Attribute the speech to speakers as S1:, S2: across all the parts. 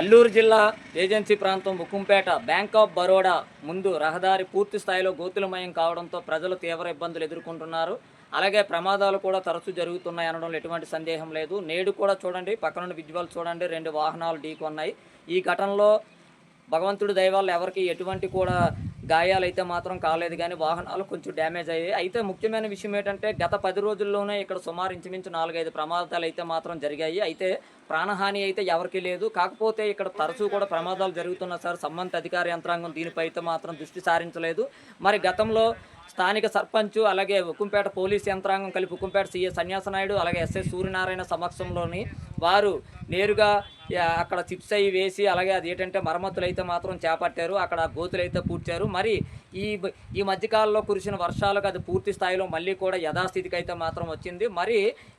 S1: అల్లూరు జిల్లా ఏజెన్సీ ప్రాంతం Ukkumpeta bank of Baroda ముందు రహదారి పూర్తి స్థాయిలో గోతులమయం కావడంతో ప్రజలు తీవ్ర ఇబ్బందులు ఎదుర్కొంటున్నారు. అలాగే ప్రమాదాలు కూడా తరచూ జరుగుతున్నాయి అనడంలో ఎటువంటి సందేహం లేదు. నేడు కూడా చూడండి పక్కనుండి విజువల్ చూడండి రెండు వాహనాలు ఢీకొన్నాయి. ఈ ఘటనలో భగవంతుడి దయవల్ల ఎవరికి ఎటువంటి కూడా గాయాలైతే మాత్రం కాలేదు కానీ వాహనాలు కొంచెం డ్యామేజ్ అయ్యాయి. అయితే ముఖ్యమైన విషయం ఏంటంటే గత పది రోజుల్లోనే ఇక్కడ సుమారు ఇంచుమించు నాలుగైదు ప్రమాదాలు అయితే మాత్రం జరిగాయి. అయితే ప్రాణహాని అయితే ఎవరికీ లేదు. కాకపోతే ఇక్కడ తరచూ కూడా ప్రమాదాలు జరుగుతున్న సార్. సంబంధిత అధికార యంత్రాంగం దీనిపై అయితే మాత్రం దృష్టి సారించలేదు. మరి గతంలో స్థానిక సర్పంచ్ అలాగే ఉక్కుంపేట పోలీస్ యంత్రాంగం కలిపి ఉక్కుంపేట సీఏ సన్యాసనాయుడు అలాగే ఎస్ఎస్ సూర్యనారాయణ సమక్షంలోని వారు నేరుగా అక్కడ చిప్స్ అవి వేసి అలాగే అది ఏంటంటే మరమ్మతులు అయితే మాత్రం చేపట్టారు. అక్కడ గోతులు అయితే పూడ్చారు. మరి ఈ ఈ మధ్యకాలంలో కురిసిన వర్షాలకు అది పూర్తి స్థాయిలో మళ్ళీ కూడా యథాస్థితికి అయితే మాత్రం వచ్చింది. మరి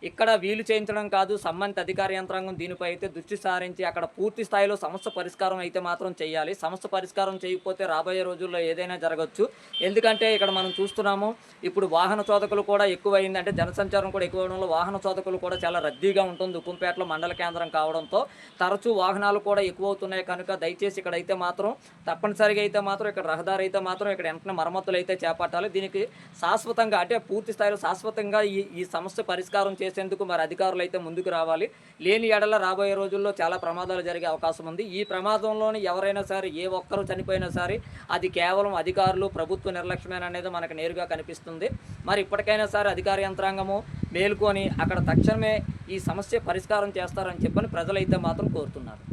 S1: ఇక్కడ వీలు చేయించడం కాదు సంబంధిత అధికార యంత్రాంగం దీనిపై అయితే దృష్టి సారించి అక్కడ పూర్తి స్థాయిలో సమస్య పరిష్కారం అయితే మాత్రం చేయాలి. సమస్య పరిష్కారం చేయకపోతే రాబోయే రోజుల్లో ఏదైనా జరగచ్చు. ఎందుకంటే ఇక్కడ మనం చూస్తున్నాము ఇప్పుడు వాహన చోదకులు కూడా ఎక్కువైంది అంటే జనసంచారం కూడా ఎక్కువ అవడంలో వాహన చోదకులు కూడా చాలా రద్దీగా ఉంటుంది. ఉక్కుంపేటలో మండల కేంద్రం కావడంతో తరచూ వాహనాలు కూడా ఎక్కువ అవుతున్నాయి కనుక దయచేసి ఇక్కడైతే మాత్రం తప్పనిసరిగా అయితే మాత్రం ఇక్కడ రహదారి అయితే మాత్రం ఇక్కడ వెంటనే మరమ్మతులు అయితే చేపట్టాలి. దీనికి శాశ్వతంగా అంటే పూర్తి స్థాయిలో శాశ్వతంగా ఈ ఈ సమస్య పరిష్కారం చేసేందుకు మరి అధికారులు అయితే ముందుకు రావాలి. లేని ఎడల రాబోయే రోజుల్లో చాలా ప్రమాదాలు జరిగే అవకాశం ఉంది. ఈ ప్రమాదంలోని ఎవరైనా సరే ఏ ఒక్కరు చనిపోయినా సరే అది కేవలం అధికారులు ప్రభుత్వ నిర్లక్ష్యమేననేది మనకు నేరుగా కనిపిస్తుంది. మరి ఇప్పటికైనా సరే అధికార యంత్రాంగము మేల్కొని అక్కడ తక్షణమే ఈ సమస్య పరిష్కారం చేస్తారని చెప్పని ప్రజలైతే మాత్రం కోరుతున్నారు.